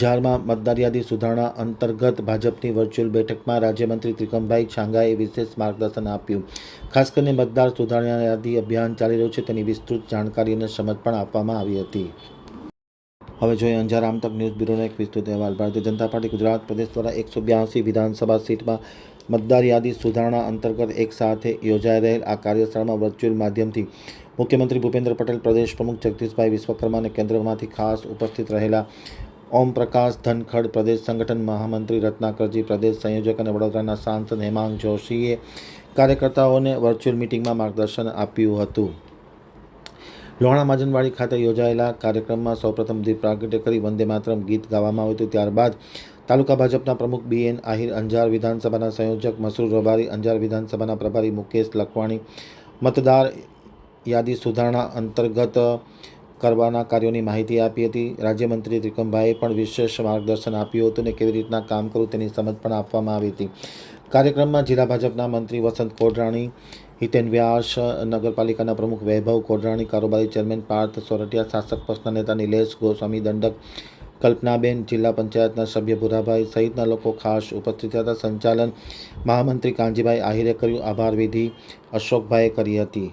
અંજારમાં મતદાર યાદી સુધારણા અંતર્ગત ભાજપની વર્ચ્યુઅલ બેઠકમાં રાજ્યમંત્રી ત્રિકમભાઈ છાંગાએ વિશેષ માર્ગદર્શન આપ્યું. ખાસ કરીને મતદાર સુધારણા યાદી અભિયાન ચાલી રહ્યું છે તેની વિસ્તૃત જાણકારી અને સમજ પણ આપવામાં આવી હતી. હવે જોઈએ અંજાર આમતક ન્યૂઝ બ્યુરોનો એક વિસ્તૃત અહેવાલ. ભારતીય જનતા પાર્ટી ગુજરાત પ્રદેશ દ્વારા એકસો બ્યાસી વિધાનસભા સીટમાં મતદાર યાદી સુધારણા અંતર્ગત એક સાથે યોજાઈ રહેલ આ કાર્યશાળામાં વર્ચ્યુઅલ માધ્યમથી મુખ્યમંત્રી ભૂપેન્દ્ર પટેલ, પ્રદેશ પ્રમુખ જગદીશભાઈ વિશ્વકર્મા અને કેન્દ્રમાંથી ખાસ ઉપસ્થિત રહેલા ઓમ પ્રકાશ ધનખડ પ્રદેશ સંગઠન, મહામંત્રી, રત્નાકરજી પ્રદેશ સંયોજક અને વડોદરાના સાંસદ હેમાંગ જોશીએ કાર્યકર્તાઓને વર્ચ્યુઅલ મિટિંગમાં માર્ગદર્શન આપ્યું હતું. લોહાણા માજનવાડી ખાતે યોજાયેલા કાર્યક્રમમાં સૌપ્રથમ દીપ પ્રાગટ્ય કરી વંદે માતરમ ગીત ગાવામાં આવ્યું હતું. ત્યારબાદ તાલુકા ભાજપના પ્રમુખ બી એન આહિર અંજાર, વિધાનસભાના સંયોજક મસૂર રબારી અંજાર, વિધાનસભાના પ્રભારી મુકેશ લખવાણી, મતદાર યાદી સુધારણા અંતર્ગત કરવાના કાર્યોની માહિતી આપી હતી. રાજ્યમંત્રી ત્રિકમભાઈએ પણ વિશેષ માર્ગદર્શન આપ્યું હતું અને કેવી રીતના કામ કરવું તેની સમજ પણ આપવામાં આવી હતી. કાર્યક્રમમાં જિલ્લા ભાજપના મંત્રી વસંત કોડરાણી, હિતેન વ્યાસ, નગરપાલિકાના પ્રમુખ વૈભવ કોડરાણી, કારોબારી ચેરમેન પાર્થ સોરઠિયા, શાસક પક્ષના નેતા નિલેશ ગોસ્વામી, દંડક કલ્પનાબેન, જિલ્લા પંચાયતના સભ્ય ભુરાભાઈ સહિતના લોકો ખાસ ઉપસ્થિત હતા. સંચાલન મહામંત્રી કાંજીભાઈ આહિરે કર્યું આભાર વિધિ અશોકભાઈએ કરી હતી.